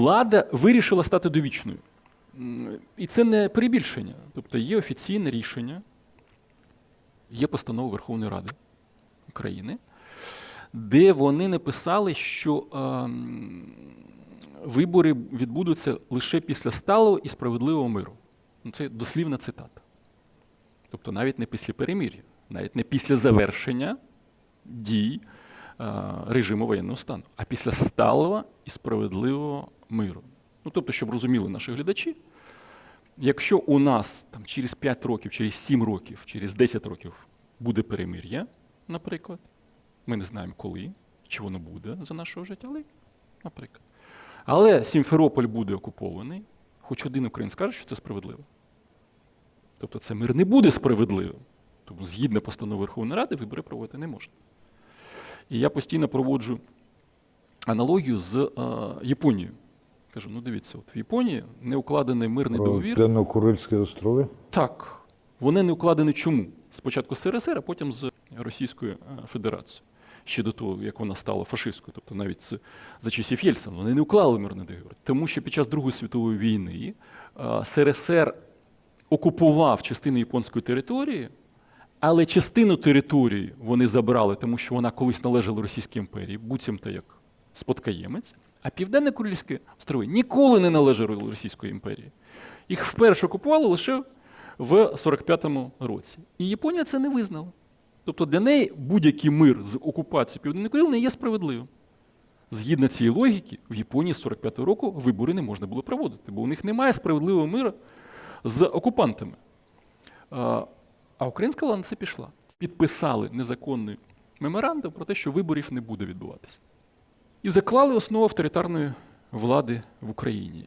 влада вирішила стати довічною. І це не перебільшення. Тобто є офіційне рішення, є постанова Верховної Ради України, де вони написали, що ем, вибори відбудуться лише після сталого і справедливого миру. Ну, Це дослівна цитата. Тобто навіть не після перемир'я, навіть не після завершення дій е, режиму воєнного стану, а після сталого і справедливого миру. Ну, тобто, щоб розуміли наші глядачі, якщо у нас там, через 5 років, через 7 років, через 10 років буде перемир'я, наприклад, ми не знаємо коли, чи воно буде за нашого життя, але, наприклад. Але Сімферополь буде окупований, хоч один українець скаже, що це справедливо. Тобто це мир не буде справедливим. Тому згідно постанови Верховної Ради, вибори проводити не можна. І я постійно проводжу аналогію з е, Японією. Кажу: ну дивіться, от в Японії не укладений мирний Про договір. Південно-Курильські острови. Так, вони не укладені чому? Спочатку з СРСР, а потім з Російською е, Федерацією. Ще до того, як вона стала фашистською, тобто навіть з, за часів Єльцина, вони не уклали мирний договір. Тому що під час Другої світової війни е, СРСР окупував частину японської території, але частину території вони забрали, тому що вона колись належала Російській імперії, буцімто як спадкоємець, а Південно-Курильські острови ніколи не належали Російської імперії. Їх вперше окупували лише в 45-му році. І Японія це не визнала. Тобто для неї будь-який мир з окупацією Південної Курили не є справедливим. Згідно цієї логіки, в Японії з 45-го року вибори не можна було проводити, бо у них немає справедливого миру з окупантами. А, а українська влада на це пішла. Підписали незаконний меморандум про те, що виборів не буде відбуватися. І заклали основу авторитарної влади в Україні.